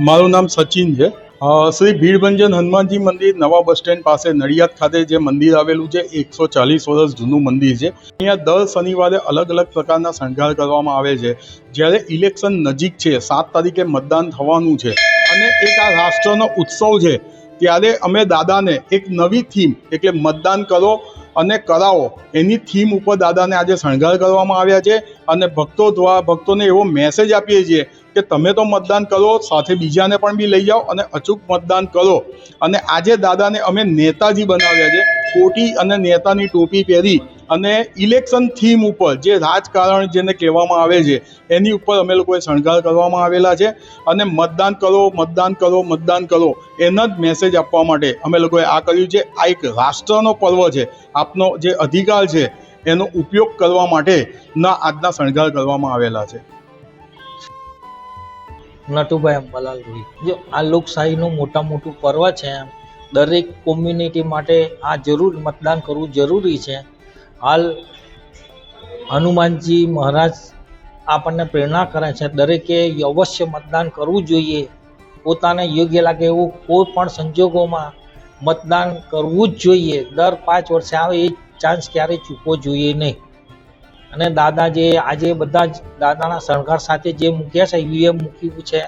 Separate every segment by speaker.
Speaker 1: મારું નામ સચિન છે. શ્રી ભીડભંજન હનુમાનજી મંદિર નવા બસ સ્ટેન્ડ પાસે નડિયાદ ખાતે જે મંદિર આવેલું છે એકસો ચાલીસ વર્ષ જૂનું મંદિર છે. અહીંયા દર શનિવારે અલગ અલગ પ્રકારના શણગાર કરવામાં આવે છે. જ્યારે ઇલેક્શન નજીક છે, સાત તારીખે મતદાન થવાનું છે અને એક આ રાષ્ટ્રનો ઉત્સવ છે, ત્યારે અમે દાદાને એક નવી થીમ એટલે મતદાન કરો અને કરાવો. એની થીમ ઉપર દાદાને આજે શણગાર કરવામાં આવ્યા છે અને ભક્તો દ્વારા ભક્તોને એવો મેસેજ આપીએ છીએ કે તમે તો મતદાન કરો, સાથે બીજાને પણ બી લઈ જાઓ અને અચૂક મતદાન કરો. અને આજે દાદાને અમે નેતાજી બનાવ્યા છે, કોટી અને નેતાની ટોપી પહેરી અને ઇલેક્શન થીમ ઉપર જે રાજકારણ જેને કહેવામાં આવે છે, એની ઉપર અમે લોકોએ શણગાર કરવામાં આવેલા છે. અને મતદાન કરો મતદાન કરો મતદાન કરો, એનો જ મેસેજ આપવા માટે અમે લોકોએ આ કર્યું છે. આ એક રાષ્ટ્રનો પર્વ છે. આપનો જે અધિકાર છે, એનો ઉપયોગ કરવા માટે ના આજના શણગાર કરવામાં આવેલા છે.
Speaker 2: નટુભાઈ અંબાલાલ રોહિત. જો આ લોકશાહીનું મોટા મોટું પર્વ છે દરેક કોમ્યુનિટી માટે આ જરૂર મતદાન કરવું જરૂરી છે. હાલ હનુમાનજી મહારાજ આપણને પ્રેરણા કરે છે, દરેકે અવશ્ય મતદાન કરવું જોઈએ. પોતાને યોગ્ય લાગે એવું કોઈ પણ સંજોગોમાં મતદાન કરવું જ જોઈએ. દર પાંચ વર્ષે આવે એ ચાન્સ ક્યારેય ચૂકવો જોઈએ નહીં. અને દાદા જે આજે બધા જ દાદાના શણગાર સાથે જે મૂક્યા છે ઈવીએમ મૂક્યું છે.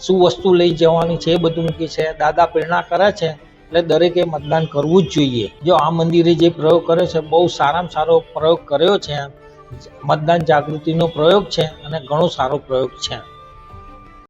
Speaker 2: શું વસ્તુ લઈ જવાની છે એ બધું મૂક્યું છે. દાદા પ્રેરણા કરે છે એટલે દરેકે મતદાન કરવું જ જોઈએ. જો આ મંદિરે જે પ્રયોગ કર્યો છે, બહુ સારામાં સારો પ્રયોગ કર્યો છે. મતદાન જાગૃતિનો પ્રયોગ છે અને ઘણો સારો પ્રયોગ છે.